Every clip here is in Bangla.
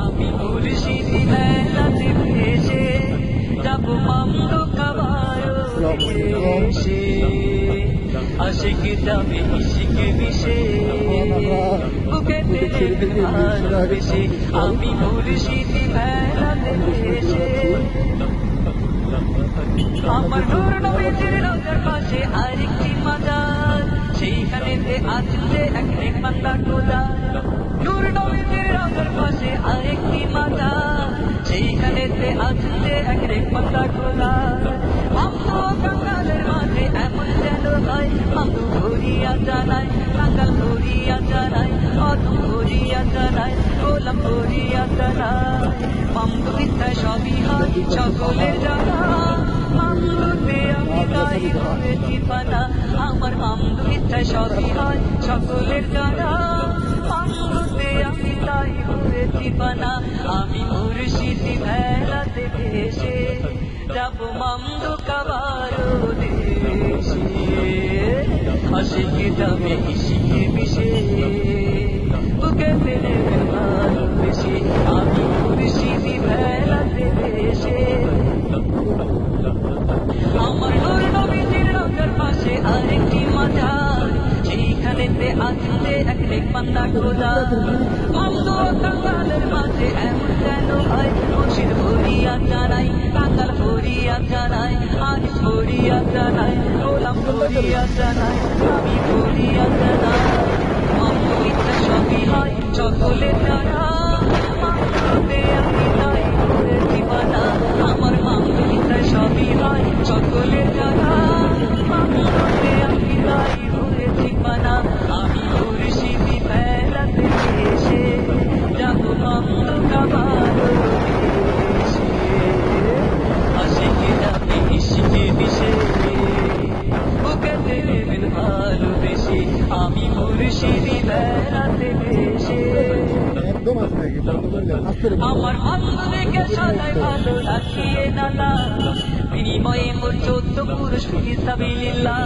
আমি মুর্শিদি মেলাতে ভেসে যাব মামদ খাবার দেশে আশিক যাবে ইশিক বিষে বুকে তেলে ভালোবেসে আমি মুর্শিদি মেলাতে ভেসে আমার নূর নবীজির রোজার পাশে আরেকটি মাজার সেইখানেতে আছে এক এক বান্দা টোলা নূর নবীজির রোজার পাশে আরেকটি মাজার সেইখানেতে আছে এক এক বান্দা টোলা আমতো কাঙ্গালের মাঝে এমন যেন হয় আমতো ভরিয়া জানাই কাঙ্গাল ভরিয়া জানাই অদম ভরিয়া জানাই গোলাম ভরিয়া জানাই মামদু ইচ্ছায় সবই হয় সকলের জানা। মামদুতে আমি তাই হয়েছি পানা। আমার ইচ্ছায় সবই হয় সকলের জানা মামদুতে আমি তাই হয়েছি পানা আমি মুর্শিদি ভেলাতে ভেসে যাব মামদু কাবারো দেশে। আশিকে যাবে ইশিকে মিশে, বুকে ফেলে ভালোবেসে আমি মুর্শিদি ভেলাতে ভেসে। আমার নূর নবীজির রোজার পাশে আরেকটি মাজার আছে এক এক বান্দা খোদা মন্দ কাঙ্গালের মাঝে এমন যেন হয়। মুর্শিদ ভরিয়া জানাই, কাঙ্গাল ভরিয়া জানাই আনিস ভরিয়া জানাই, গোলাম ভরিয়া জানাই, আমি ভরিয়া জানাই। মন্দ ইচ্ছা সবই হয় সকলে দিবানা আমার মামদু ইচ্ছা সবই হয় সকলে জানা মামদুতে আমি তাই করে দিবানা আমি মুর্শিদি ফেলাতে এসে যাব মামদু কাবারো দেশে আশিকে যাবে ইশিকে মিশে বুকে দেবেন ভালোবেসে আমি আমার বান্ধবীকে সদাই ভালো রাখিয়ে নালা বিনিময়ে মোর চোদ্দ পুরুষ হিসাবে ফিসাবিল্লাহ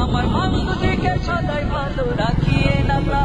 আমার বান্ধবীকে সদাই ভালো রাখিয়ে নালা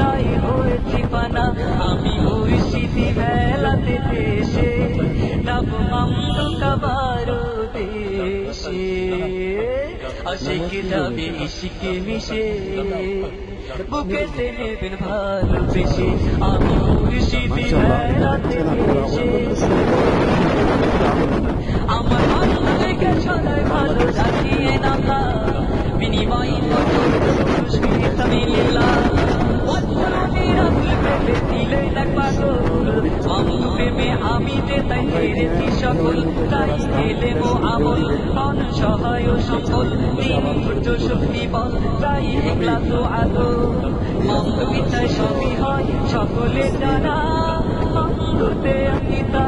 তাই হয়েছি বানা আমি মুর্শিদি বেলাতে দেশে যাব মামদু কাবারো দেশে। আশিকে যাবে ইশিকে মিশে। বুকেতে নেবেন ভালোবেসে আমি মুর্শিদি বেলাতে দেশে আমার বান্ধবীকে সদাই ভালো রাখিয়ে নাকা বিনিময় রাতুল পেলে দিলেই এক পাগল মামু প্রেমে আমি যে তাই হেরেছি সকল তাই এলে মো আমল অন সহায় সফল তিনি ধৈর্য শক্তি বল, তাই একলা তো আলো মামু ইচ্ছায় সবই হয় সকলে জানা মামুতে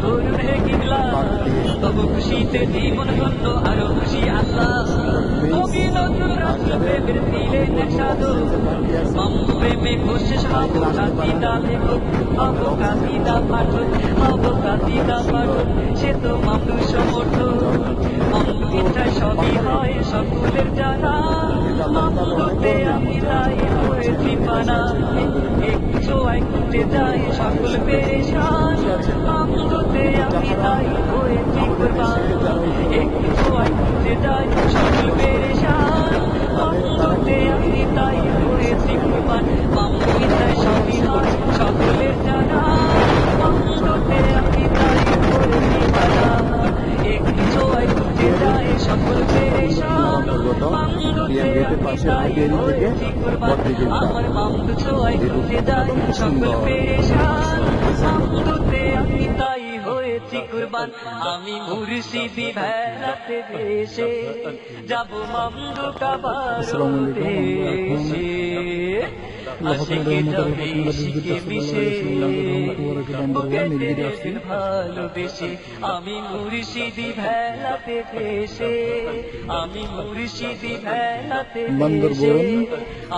ঘুরে কিবলা তবু খুশিতে জীবন ধন্য আরও খুশি আল্লাহ কবি নতুন রাষ্ট্র প্রেমের দিলে নেশাদো মাম্মু প্রেমে কোশিস হব কাসিদা লেখক হব কাসিদা পাঠক হব পাঠক সে তো মাম্মু সমর্থ মাম্মু ইচ্ছায় সবই হয় সকলের জানা আমি তাই হয়েছি পানা একটু একটে যাই সকল পেরেশান। মামদুতে আমি তাই হয়েছি কোরবান একটু ছোঁয়ায় ঘুরতে যায় সকল পেরেশান। মুর্শিদি ভেলাতে দেশে যাব মামদু কাবার আসসালামু আলাইকুম। আমরা এখন দেশে আল্লাহ আশিকি রহমতে যাবে রহমতুল্লাহ দিতে ইশিকি মিশে আসসালামু আলাইকুম। বান্দারবান, নীলগিরি আসছি। ভালোবেসে আমি মুর্শিদি ভেলাতে দেশে আমি মুর্শিদি ভেলাতে বান্দরবন,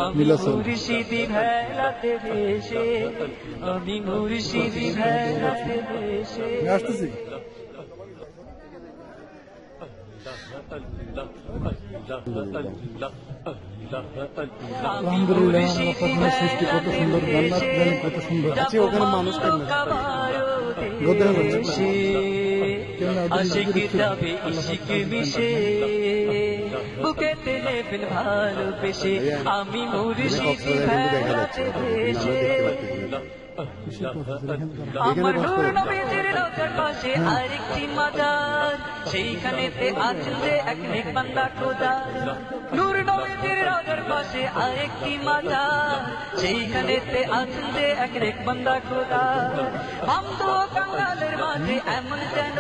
আমি নীলাচল। মুর্শিদি ভেলাতে দেশে আমি মুর্শিদি ভেলাতে দেশে আমি আসতেছি আলহামদুলিল্লাহ আল্লাহ পাকের সৃষ্টি কত সুন্দর জান্নাত জানি কত সুন্দর। আছে ওখানে মানুষ কেন গোদরা হচ্ছে আশিক যাবে ইশিক মিশে। বুকেতে নেবেন ভালোবেসে আমি মুর্শিদি ভেলাতে ভেসে। আমার নূর নবীজির রোজার পাশে আরেকটি মাজার সেইখানেতে যে এক নেক বান্দা খোদা নূর নবীজির রোজার পাশে আরেকটি মাজার সেইখানেতে আছেন যে এক নেক বান্দা খোদা হামদ ও কাঙ্গালের মাঝে এমন যেন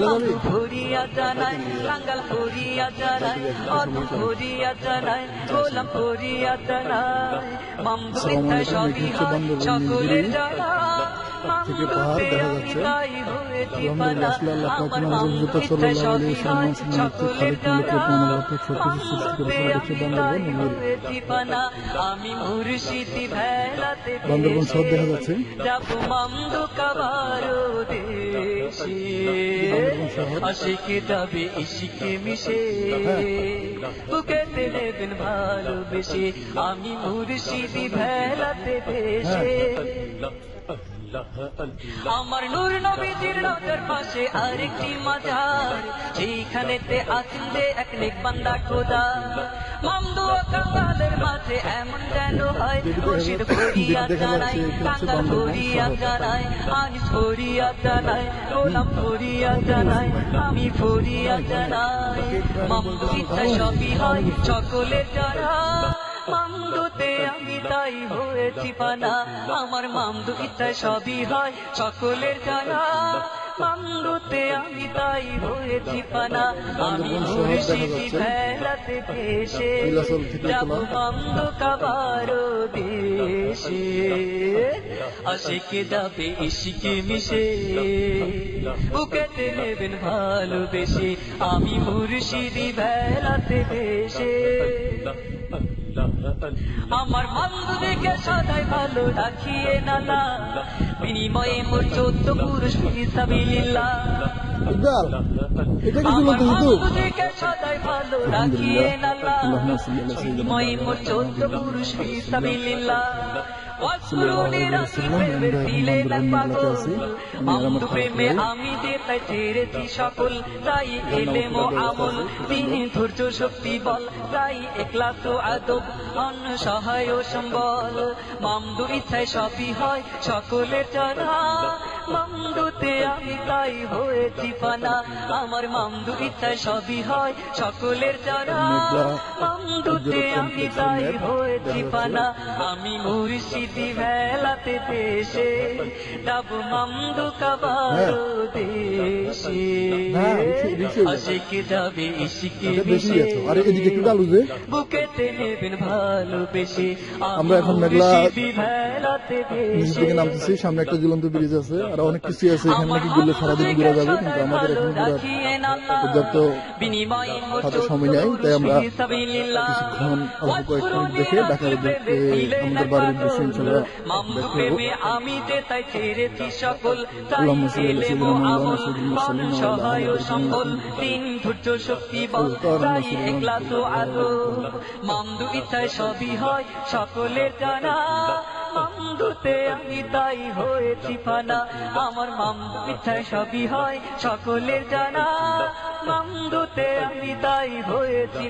হামদ ভরিয়া জানায় কাঙ্গাল ভরিয়া জানায় অদ্ভুত ভরিয়া জানায় গোলাম ভরিয়া জানায় মামদু মিথ্যা সবই হয় সকলের জানা থেকে পাহাড় দেখা যাচ্ছে। আলহামদুলিল্লাহ, আল্লাহ পাক ওনার হুজুর সাল্লাল্লাহু আলাইহি ওয়াসাল্লাম সুন্নাতে খালিক মালিক রহমান আল্লাহ পাক সবকিছু সৃষ্টি করে ফেলেছে বান্দরবন। আমি মুর্শিদি ভেলাতে বান্দরবন শহর দেখা যাচ্ছে। আশিকে ইশিকে মিশে হ্যাঁ। বুকেতে নেবেন ভালোবেসে আমি মুর্শিদি ভেলাতে দেশে আমার নূর নবীজির রোজার পাশে আরেকটি মাজার। সেইখানেতে আছেন যে এক নেক বান্দা খোদা। মামদু ও কাঙ্গালের মাঝে এমন যেন হয় খুশির ভরিয়া জানাই, কাঙ্গাল ভরিয়া জানাই, আনিস ভরিয়া জানাই, গোলাম ভরিয়া জানাই, আমি ভরিয়া জানাই। মামদু ইচ্ছা সবই হয় সকলের জানা মামদুতে আমি তাই হয়েছি পানা। আমার মামদু ইচ্ছায় সবই হয় সকলের জানা। মামদুতে আমি তাই হয়েছি পানা। আমি মুর্শিদি ভেলাতে দেশে যাব। মামদু কাবারো দেশে। আশিকে যাবে ইশিকে মিশে। বুকেতে নেবেন ভালোবেসে। আমি মুর্শিদি ভেলাতে দেশে আমার বন্ধু দেখে সদাই ভালো রাখিয়ে নানা। বিনিময়ে মোর চোদ্দ পুরুষ হিসাবে ইকবাল এটা কি আমার ছিল তো সদাই ভালো রাখিয়ে নালা আল্লাহুম্মা সাল্লি আলা সাইয়্যিদিনা বিনিময়ে মোর চোদ্দ পুরুষ হিসাবে ওয়াসকুরুনি সকল তাই এলে মো আমল তিনি ধৈর্য শক্তি বল তাই একলা তো আদব অন্য সহায় ও সম্বল মামদু ইচ্ছায় সবই হয় সকলের জানা মামদুতে আমি তাই হয়েছি পানা। আমার মামদু ইচ্ছায় সবই হয় সকলের জানা মামদুতে আমি তাই হয়েছি পানা। আমি মুর্শিদি ভেলাতে দেশে যাব মামদু কাবারো দেশে। হ্যাঁ, রিক্সা যাবে। ইশিকে ডালু যে। বুকেতে নেবেন ভালোবেসে। আমরা এখন মেঘলা ভেলাতে থেকে নামতেছি সামনে একটা ঝুলন্ত ব্রিজ আছে। আর অনেক কিছু আছে এখানে নাকি ঘুরলে সারাদিন ঘুরে যাবে কিন্তু আমাদের এখন পর্যাপ্ত হাতে সময় নেই তাই আমরা কিছুক্ষণ অল্প কয়েক মিনিট দেখে ঢাকার উদ্দেশ্যে আমাদের বাড়ির উদ্দেশ্যে ইনশাল্লাহ হয় সকলের জানা। মামদুতে আমি তাই হয়েছি ফানা। আমার মাম ইচ্ছায় সবই হয় সকলের জানা। মামদুতে আমি হয়েছি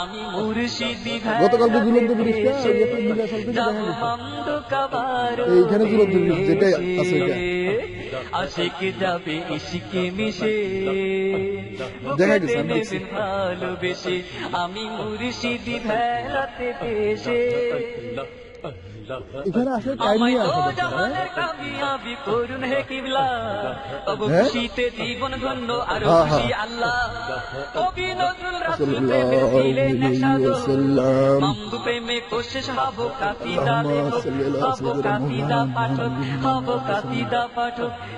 আমি মুর্শিদি গতকাল তো এইখানে যেটাই আছে এটা। আশিক যাবে ইশিকে মিশে। দেখা গেছে, বুকেতে আমি ভালোবেসে আমি মুর্শিদি ভেলাতে পেশে এখানে আসলে টাইম নিয়ে হ্যাঁ? হ্যাঁ? খুশিতে জীবন ধন্য আর হ্যাঁ,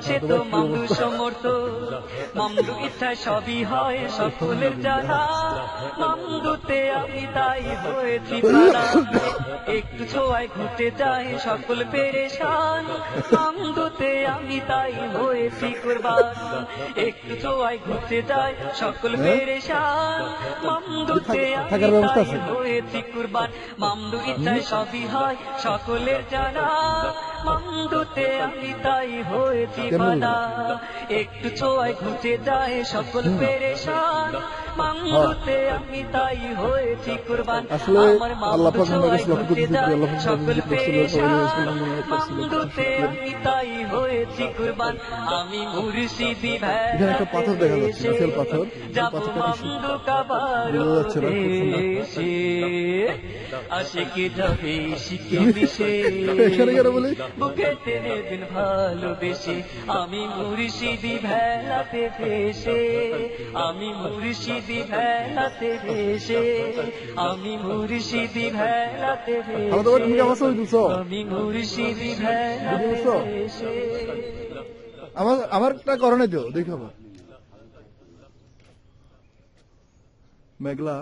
সে তো মামদু সমর্থ। মামদু ইচ্ছায় সবই হয় সকলের জানা। মামদুতে আমি তাই হয়েছি একটু ছোঁয়ায় ঘুটে যায় সকল পেরেশান। মামদুতে আমি তাই হয়েছি কুরবান। একটু ছোঁয়ায় ঘুরতে যায় সকল পেরেশান। মামদুতে আমি তাই হয়েছি কুরবান। মামদু ইচ্ছায় সবই হয় সকলের জানা। মামদুতে আমি তাই হয়েছি বানা একটু ছোঁয়ায় ঘুচে যায় সকল পেরেশান। মামদুতে আমি তাই হয়েছি কুরবান। আমার মামদু ছোঁয়ায় কাছে লক্ষ্য ঘুচে করতেছে যে যায় সকল পেরেশান। মামদুতে আমি তাই হয়েছি কুরবান আমি মুর্শিদি এখানে একটা পাথর দেখা যাচ্ছে, বিশাল পাথর। পাথরটা আমি মুর্শিদি ভেলাতে ভেসে। আমি মুর্শিদি ভেলাতে ভেসে। আমি মুর্শিদি ভেলাতে ভেসে। আমি মুর্শিদি ভেলাতে? ভেসে। আমার আমারটা করে নাই তো দেখাবো মেঘলা।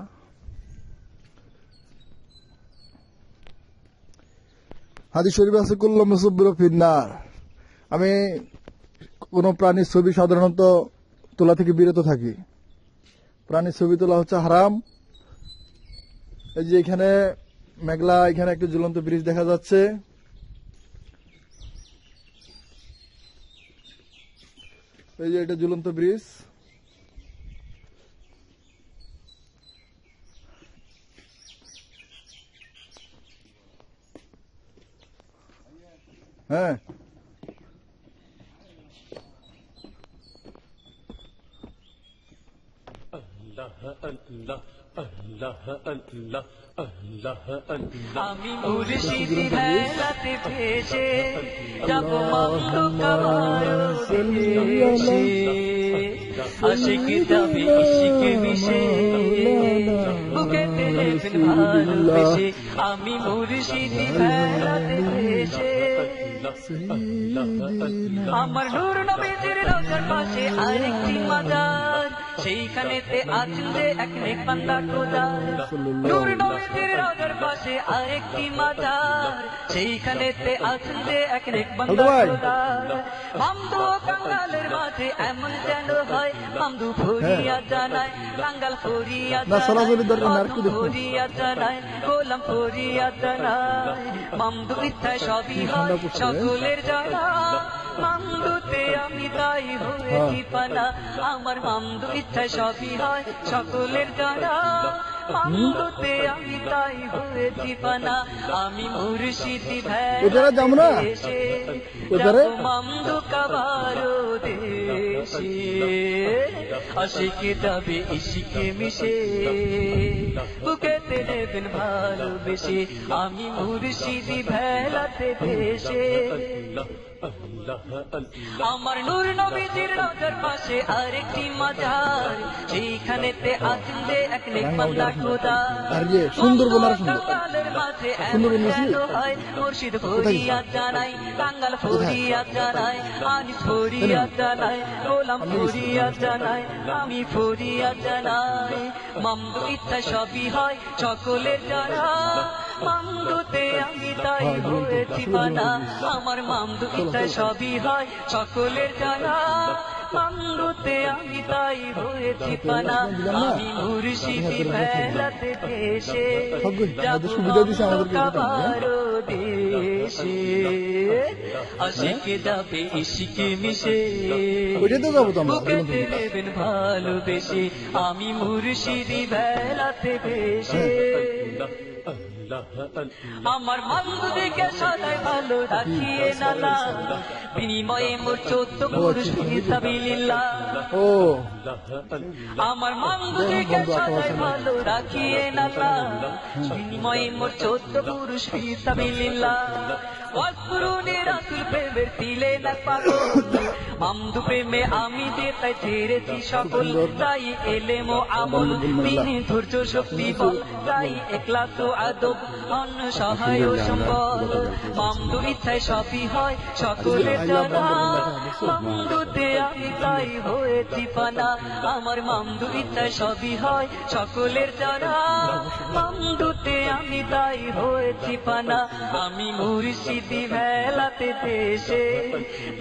হাদি শরীফ আছে কুল্লম মুসব্বির ফিন্নার। আমি কোন প্রাণীর ছবি সাধারণত তোলা থেকে বিরত থাকি। প্রাণীর ছবি তোলা হচ্ছে হারাম। এই যে এখানে মেঘলা, এখানে একটা জ্বলন্ত ব্রিজ দেখা যাচ্ছে। এই যে এটা ঝুলন্ত ব্রিজ। হ্যাঁ। আমি মুর্শিদি ভেলাতে ভেসে যাব দেশে আশিক যাবে ইশিক মিশে বুকে টেনেবেন ভালোবেসে আমি মুর্শিদি ভেলাতে ভেসে আমার নূর নবীজির রোজার পাশে আরেকটি মাজার সেইখানেতে আছেন যে এক নেক বান্দা খোদার নূর নবীজির রোজার পাশে আরেকটি মাজার। সেইখানেতে আছেন যে এক বান্দা ভাই। খোদার মামদু ও কাঙ্গালের মাঝে এমন যেন হয় মামদু ফরিয়া জানায় কাঙ্গাল ফরিয়া দেখব? ফরিয়া জানায় গোলাম ফরিয়া জানায়। মামদু ইচ্ছায় সবই হয়? সকলের জানা। মামদুতে আমি তাই হয়েছি পানা। আমার মামদু ইচ্ছা সবই হয় সকলের জানা। মামদুতে আমি তাই হয়েছি পানা আমি মুর্শিদি ওটারে যাব না? ওটারে? যাব কাবারো দেশে আশিকে যাবে ইশিকে মিশে বুকেতে নেবেন ভালোবেসে আমি মুর্শিদি ভেলাতে ভেসে আমার নূর নবীজির রোজার পাশে আরেকটি মাজার সেইখানেতে আছেন যে এক নেক বান্দা আর যে সুন্দরবন আর সুন্দর। সুন্দরবন গেছিলি? যেন মুর্শিদ ফরিয়া জানাই আমি মামদু ইচ্ছা সবই হয় সকলের জানা মামদুতে আমি তাই হয়েছি বানা। আমার মামদু ইচ্ছা সবই হয় সকলের জানা আমি তাই হয়েছি পানা। আমি মুর্শিদি ভেলাতে আমাদেরকে এটা টানতে, হ্যাঁ? কাবারো দেশে আশিকে যাবে ইশিকে মিশে। যাব বুকেতে নেবেন ভালোবেসে। আমি মুর্শিদি বেলাতে ভেসে। আমার মান্দুদিকে সদাই ভালো রাখিয়ে নালা বিনিময়ে মোর চোদ্দ পুরুষ ফিসাবিল্লাহ ও। আমার মান্দুদিকে সদাই ভালো রাখিয়ে নালা বিনিময়ে মোর চোদ্দ পুরুষ ফিসাবিল্লাহ ওয়াসকুরুনি রাসুল প্রেমের তিলে না পাগল। মামদু প্রেমে আমি যে তাই ছেড়েছি, সকল তাই এলেম আমল। তিনি ধৈর্য শক্তি বল তাই একলা তো আদব অন্য সহায় সম্বল মামদু ইচ্ছায় সবই হয় সকলের জানা। মামদুতে আমি তাই হয়েছি পানা। আমার মামদু ইচ্ছায় সবই হয় সকলের জানা। মামদুতে আমি তাই হয়েছি পানা। আমি মুর্শিদি ভেলাতে দেশে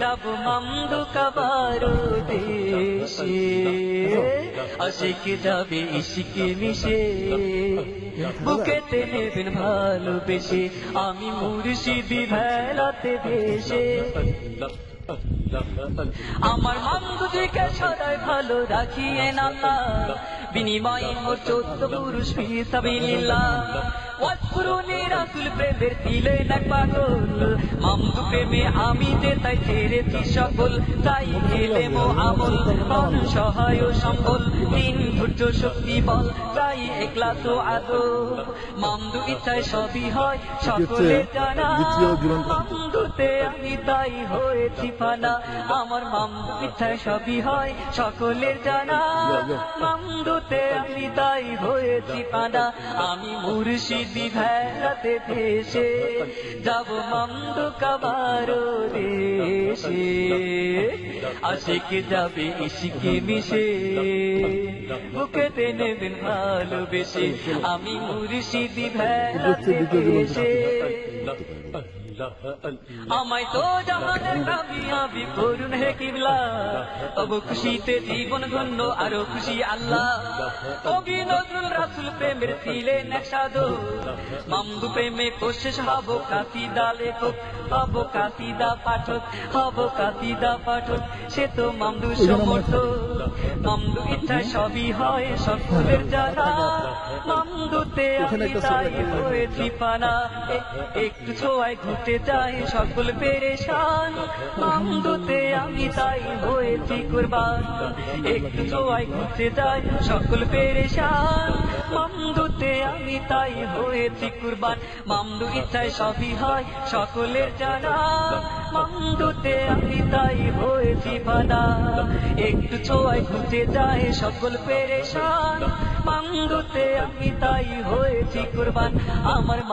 যাব মামদু কাবারো দেশে আশিকে যাবে ইশিকে মিশে বুকেতে নেবেন ভালোবেসে আমি মুর্শিদি ভেলাতে দেশে আমার মামদুদিকে সদাই ভালো রাখিয়েন না বিনিময়ে মোর চোদ্দ পুরুষ ফিসাবিল্লাহ ওয়াসকুরুনি রাসুল প্রেমের দিলে না পাগল মামদু প্রেমে আমি যে তাই ছেড়েছি সকল তাই মো আমল অন সহায় ও সম্বল তিন ধৈর্য শক্তি বল তাই একলা তো আদো মামদু ইচ্ছায় সবই হয় সকলে জানা মামদুতে আমি তাই হয়েছি ফানা আমার মামদু ইচ্ছায় সবই হয় সকলের জানা মামদুতে আমি তাই হয়েছি পানা আমি মুর্শিদি ভেলাতে দেশে যাব মামদু কাবারো দেশে। আশিকে যাবে, ইশিকে মিশে। আমি মুর্শিদি আমায় তো জাহানের কামিয়াবি করুন হে কিবলা। তব খুশিতে জীবন ধন্য, আরও খুশি আল্লাহ। কবি নজরুল রাসুল, প্রেমের ছিলেন এক সাধু মামদু প্রেমে কোশেষ হব কাসিদা লেখক হব কাসিদা পাঠক হব কাসিদা পাঠক সে তো মামদু সমর্থ মামদু ইচ্ছায় সবই হয় সকলের জানা মামদুতে আমি তাই হয়েছি পানা এ- একটু ছোঁয়ায় ঘুরতে চাই সকল পেরেশান। মামদুতে আমি তাই হয়েছি কুরবান একটু ছোঁয়ায় ঘুরতে চাই সকল পেরেশান। মামদুতে আমি তাই হয়েছি কুরবান। মামদু ইচ্ছায় সবই হয়, সকলের জানা। মামদুতে আমি তাই হয়েছি ফাদা। একটু ছোঁয়ায় ঘুরতে যায় সকল পেরেশান। মামদুতে আমি তাই হয়েছি কুরবান। আমার